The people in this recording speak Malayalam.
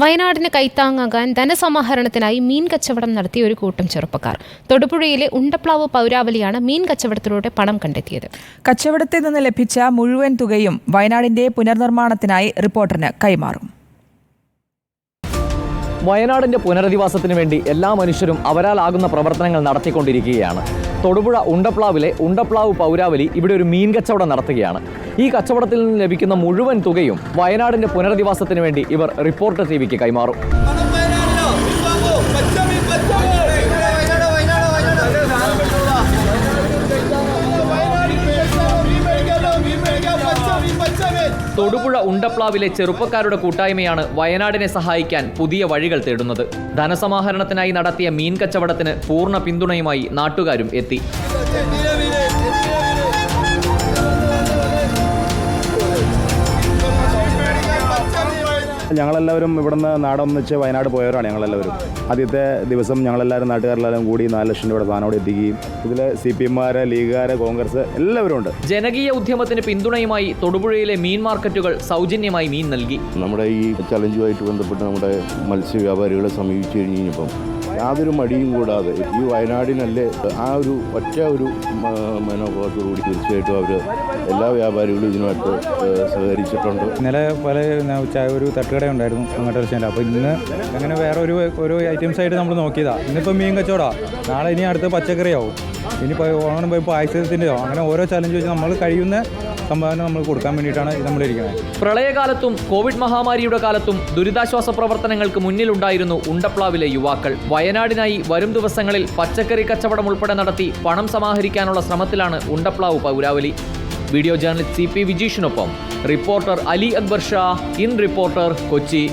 വയനാടിന് കൈത്താങ്ങാകാൻ ധനസമാഹരണത്തിനായി മീൻ കച്ചവടം നടത്തിയ ഒരു കൂട്ടം ചെറുപ്പക്കാർ. തൊടുപുഴയിലെ ഉണ്ടപ്ലാവ് പൗരാവലിയാണ് മീൻ കച്ചവടത്തിലൂടെ പണം കണ്ടെത്തിയത്. കച്ചവടത്തിൽ നിന്ന് ലഭിച്ച മുഴുവൻ തുകയും വയനാടിന്റെ പുനർനിർമ്മാണത്തിനായി റിപ്പോർട്ടറിന് കൈമാറും. വയനാടിന്റെ പുനരധിവാസത്തിന് വേണ്ടി എല്ലാ മനുഷ്യരും അവരാലാകുന്ന പ്രവർത്തനങ്ങൾ നടത്തിക്കൊണ്ടിരിക്കുകയാണ്. തൊടുപുഴ ഉണ്ടപ്ലാവിലെ ഉണ്ടപ്ലാവ് പൗരാവലി ഇവിടെ ഒരു മീൻ കച്ചവടം നടത്തുകയാണ്. ഈ കച്ചവടത്തിൽ നിന്ന് ലഭിക്കുന്ന മുഴുവൻ തുകയും വയനാടിന്റെ പുനരധിവാസത്തിന് വേണ്ടി ഇവർ റിപ്പോർട്ടർ ടി വിക്ക് കൈമാറും പണം വയനാടിനോ വിശ്വാസോ പച്ചമീൻ പച്ചമീൻ വയനാട് വയനാട് വയനാട് തൊടുപുഴ ഉണ്ടപ്ലാവിലെ ചെറുപ്പക്കാരുടെ കൂട്ടായ്മയാണ് വയനാടിനെ സഹായിക്കാൻ പുതിയ വഴികൾ തേടുന്നത്. ധനസമാഹരണത്തിനായി നടത്തിയ മീൻ കച്ചവടത്തിന് പൂർണ പിന്തുണയുമായി നാട്ടുകാരും എത്തി. ഞങ്ങളെല്ലാവരും ഇവിടുന്ന് നാടൊന്നിച്ച് വയനാട് പോയവരാണ് ഞങ്ങളെല്ലാവരും. ആദ്യത്തെ ദിവസം ഞങ്ങളെല്ലാവരും നാട്ടുകാരെല്ലാവരും കൂടി നാല് ലക്ഷം രൂപയുടെ സാധനം എത്തിക്കുകയും ഇതിൽ സി പി എമ്മാർ ലീഗുകാര് കോൺഗ്രസ് എല്ലാവരും ഉണ്ട്. ജനകീയ ഉദ്യമത്തിന് പിന്തുണയുമായി തൊടുപുഴയിലെ മീൻ മാർക്കറ്റുകൾ സൗജന്യമായി മീൻ നൽകി. നമ്മുടെ ഈ ചലഞ്ചുമായിട്ട് ബന്ധപ്പെട്ട് നമ്മുടെ മത്സ്യ വ്യാപാരികളെ സമീപിച്ചു കഴിഞ്ഞ് കഴിഞ്ഞപ്പം യാതൊരു മടിയും കൂടാതെ ഈ വയനാടിനല്ലേ ആ ഒരു ഒറ്റ ഒരു മനോഭാവത്തോടുകൂടി തീർച്ചയായിട്ടും അവർ എല്ലാ വ്യാപാരികളും ഇതിനുമായിട്ട് സഹകരിച്ചിട്ടുണ്ട്. ഇന്നലെ പല ചായ ഒരു തട്ടുകട ഉണ്ടായിരുന്നു അങ്ങോട്ട് അപ്പോൾ ഇന്ന് അങ്ങനെ വേറെ ഒരു ഓരോ ഐറ്റംസ് ആയിട്ട് നമ്മൾ നോക്കിയതാ. ഇന്നിപ്പോൾ മീൻ കച്ചവടാ. നാളെ ഇനി അടുത്ത പച്ചക്കറിയാവും. ഇനി ഓണം പോയി പായസത്തിന്റെയോ അങ്ങനെ ഓരോ ചലഞ്ച് വെച്ച് നമ്മൾ കഴിയുന്ന സംഭാവന നമ്മൾ കൊടുക്കാൻ വേണ്ടിയിട്ടാണ് നമ്മളിരിക്കുന്നത് പ്രളയകാലത്തും കോവിഡ് മഹാമാരിയുടെ കാലത്തും ദുരിതാശ്വാസ പ്രവർത്തനങ്ങൾക്ക് മുന്നിലുണ്ടായിരുന്നു ഉണ്ടപ്ലാവിലെ യുവാക്കൾ. വയനാടിനായി വരും ദിവസങ്ങളിൽ പച്ചക്കറി കച്ചവടം ഉൾപ്പെടെ നടത്തി പണം സമാഹരിക്കാനുള്ള ശ്രമത്തിലാണ് ഉണ്ടപ്ലാവ് പൗരാവലി. Video journalist C P വിജീഷിനൊപ്പം reporter Ali Akbar Shah in Reporter Kochi.